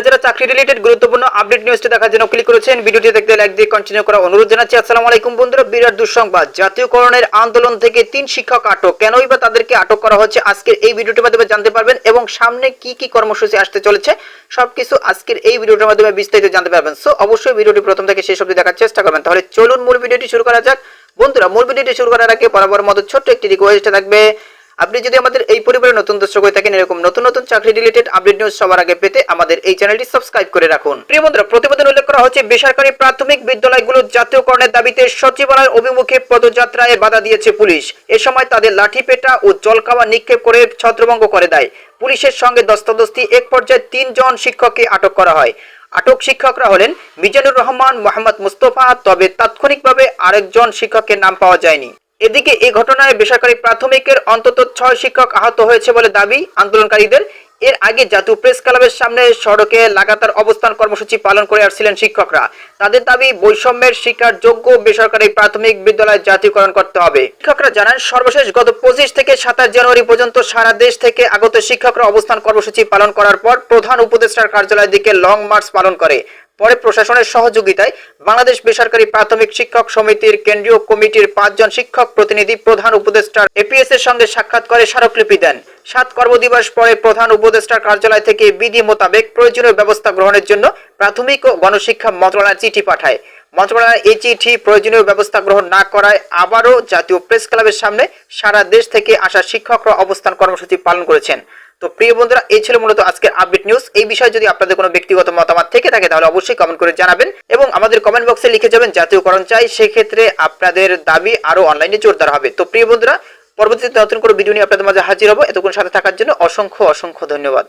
যারা যারা চাকরি রিলেটেড গুরুত্বপূর্ণ আপডেট নিউজটি দেখার জন্য ক্লিক করেছেন ভিডিওটি দেখতে লাইক দিয়ে কন্টিনিউ করা অনুরোধ জানাচ্ছি। আসসালামু আলাইকুম বন্ধুরা, বিরাট দুঃসংবাদ। জাতীয়করণের আন্দোলন থেকে তিন শিক্ষক আটক। কেনই বা তাদেরকে আটক করা হচ্ছে? আজকের এই ভিডিওটির মাধ্যমে জানতে পারবেন এবং সামনে কি কি কর্মসূচি আসতে চলেছে, সবকিছু আজকের এই ভিডিওটির মাধ্যমে বিস্তারিত জানতে পারবেন। সো অবশ্যই ভিডিওটি প্রথম থেকে শেষ অবধি দেখার চেষ্টা করবেন। তাহলে চলুন মূল ভিডিওটি শুরু করা যাক। বন্ধুরা, মূল ভিডিওটি শুরু করার আগে বরাবর মতো ছোট্ট একটি রিকোয়েস্ট থাকবে। আপনি যদি আমাদের এই পরিবারের নতুন দর্শক হয়ে থাকেন, এরকম নতুন নতুন চাকরি রিলেটেড আপডেট নিউজ সবার আগে পেতে আমাদের এই চ্যানেলটি সাবস্ক্রাইব করে রাখুন। প্রিয় বন্ধুরা, প্রতিবেদন উল্লেখ করা হচ্ছে, বেসরকারি প্রাথমিক বিদ্যালয়গুলোর জাতীয়করণের দাবিতে সচিবালয়ের অভিমুখে পদযাত্রায় বাধা দিয়েছে পুলিশ। এ সময় তাদের লাঠিপেটা ও জলকাওয়া নিক্ষেপ করে ছত্রভঙ্গ করে দেয়। পুলিশের সঙ্গে দস্তাদস্তি, এক পর্যায়ে তিনজন শিক্ষককে আটক করা হয়। আটক শিক্ষকরা হলেন মিজানুর রহমান, মোহাম্মদ মুস্তফা, তবে তাৎক্ষণিকভাবে আরেকজন শিক্ষকের নাম পাওয়া যায়নি। এদিকে এই ঘটনায় বেসরকারি প্রাথমিকের অন্তত ছয় শিক্ষক আহত হয়েছে বলে দাবি আন্দোলনকারীদের। এর আগে জাতীয় প্রেস ক্লাবের সামনে সড়কে লাগাতার অবস্থান কর্মসূচি পালন করে আসছিলেন শিক্ষকরা। তাদের দাবি, বৈষম্যের শিকার যোগ্য বেসরকারি প্রাথমিক বিদ্যালয় জাতীয়করণ করতে হবে। শিক্ষকরা জানান, সর্বশেষ গত পঁচিশ থেকে সাতাশ জানুয়ারি পর্যন্ত সারা দেশ থেকে আগত শিক্ষকরা অবস্থান কর্মসূচি পালন করার পর প্রধান উপদেষ্টার কার্যালয়ের দিকে লং মার্চ পালন করে। পরে প্রশাসনের সহযোগিতায় বাংলাদেশ বেসরকারি প্রাথমিক শিক্ষক সমিতির কেন্দ্রীয় কমিটির পাঁচজন শিক্ষক প্রতিনিধি প্রধান উপদেষ্টার এপিএস এর সঙ্গে সাক্ষাৎ করে স্মারকলিপি দেন। সাত কর্মদিবস পরে প্রধান উপদেষ্টার কার্যালয় থেকে বিধি মোতাবেক প্রয়োজনীয় ব্যবস্থা গ্রহণের জন্য প্রাথমিক ও গণশিক্ষা মন্ত্রণালয় চিঠি পাঠায়। মন্ত্রণালয় এই চিঠি প্রয়োজনীয় ব্যবস্থা গ্রহণ না করায় আবারও জাতীয় প্রেস ক্লাবের সামনে সারা দেশ থেকে আসা শিক্ষকরা অবস্থান কর্মসূচি পালন করেছেন। তো প্রিয় বন্ধুরা, এই ছিল মূলত আজকের আপডেট নিউজ এই বিষয়ে যদি আপনাদের কোনো ব্যক্তিগত মতামত থেকে থাকে, তাহলে অবশ্যই কমেন্ট করে জানাবেন এবং আমাদের কমেন্ট বক্সে লিখে যাবেন জাতীয়করণ চাই। সেক্ষেত্রে আপনাদের দাবি আরও অনলাইনে জোরদার হবে। তো প্রিয় বন্ধুরা, পরবর্তীতে নতুন করে ভিডিও নিয়ে আপনাদের মাঝে হাজির হব। এতক্ষণ সাথে থাকার জন্য অসংখ্য অসংখ্য ধন্যবাদ।